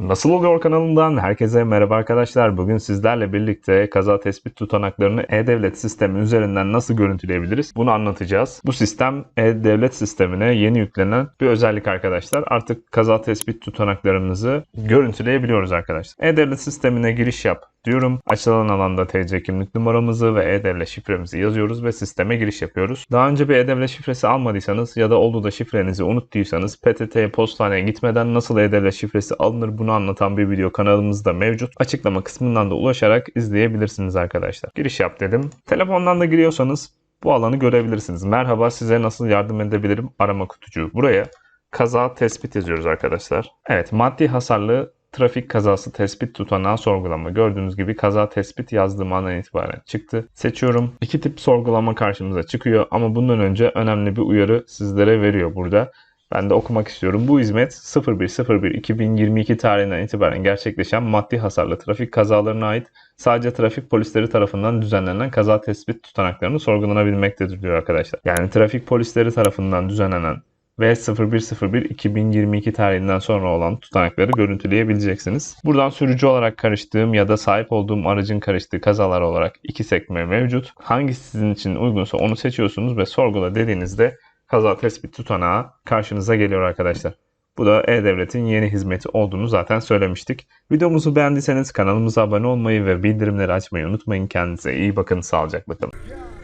Nasıl oluyor kanalından herkese merhaba arkadaşlar. Bugün sizlerle birlikte kaza tespit tutanaklarını e-devlet sistemi üzerinden nasıl görüntüleyebiliriz? Bunu anlatacağız. Bu sistem e-devlet sistemine yeni yüklenen bir özellik arkadaşlar. Artık kaza tespit tutanaklarımızı görüntüleyebiliyoruz arkadaşlar. E-devlet sistemine giriş yap diyorum. Açılan alanda TC kimlik numaramızı ve e-devlet şifremizi yazıyoruz ve sisteme giriş yapıyoruz. Daha önce bir e-devlet şifresi almadıysanız ya da oldu da şifrenizi unuttuysanız PTT postaneye gitmeden nasıl e-devlet şifresi alınır bunu anlatan bir video kanalımızda mevcut. Açıklama kısmından da ulaşarak izleyebilirsiniz arkadaşlar. Giriş yap dedim. Telefondan da giriyorsanız bu alanı görebilirsiniz. Merhaba size nasıl yardım edebilirim arama kutucuğu. Buraya kaza tespit yazıyoruz arkadaşlar. Evet maddi hasarlı trafik kazası tespit tutanağı sorgulama. Gördüğünüz gibi kaza tespit yazdığım andan itibaren çıktı. Seçiyorum. İki tip sorgulama karşımıza çıkıyor ama bundan önce önemli bir uyarı sizlere veriyor burada. Ben de okumak istiyorum. Bu hizmet 01.01.2022 tarihinden itibaren gerçekleşen maddi hasarlı trafik kazalarına ait sadece trafik polisleri tarafından düzenlenen kaza tespit tutanaklarını sorgulanabilmektedir diyor arkadaşlar. Yani trafik polisleri tarafından düzenlenen ve 01.01.2022 tarihinden sonra olan tutanakları görüntüleyebileceksiniz. Buradan sürücü olarak karıştığım ya da sahip olduğum aracın karıştığı kazalar olarak iki sekme mevcut. Hangisi sizin için uygunsa onu seçiyorsunuz ve sorgula dediğinizde kaza tespit tutanağı karşınıza geliyor arkadaşlar. Bu da E-Devlet'in yeni hizmeti olduğunu zaten söylemiştik. Videomuzu beğendiyseniz kanalımıza abone olmayı ve bildirimleri açmayı unutmayın. Kendinize iyi bakın, sağlıcakla kalın.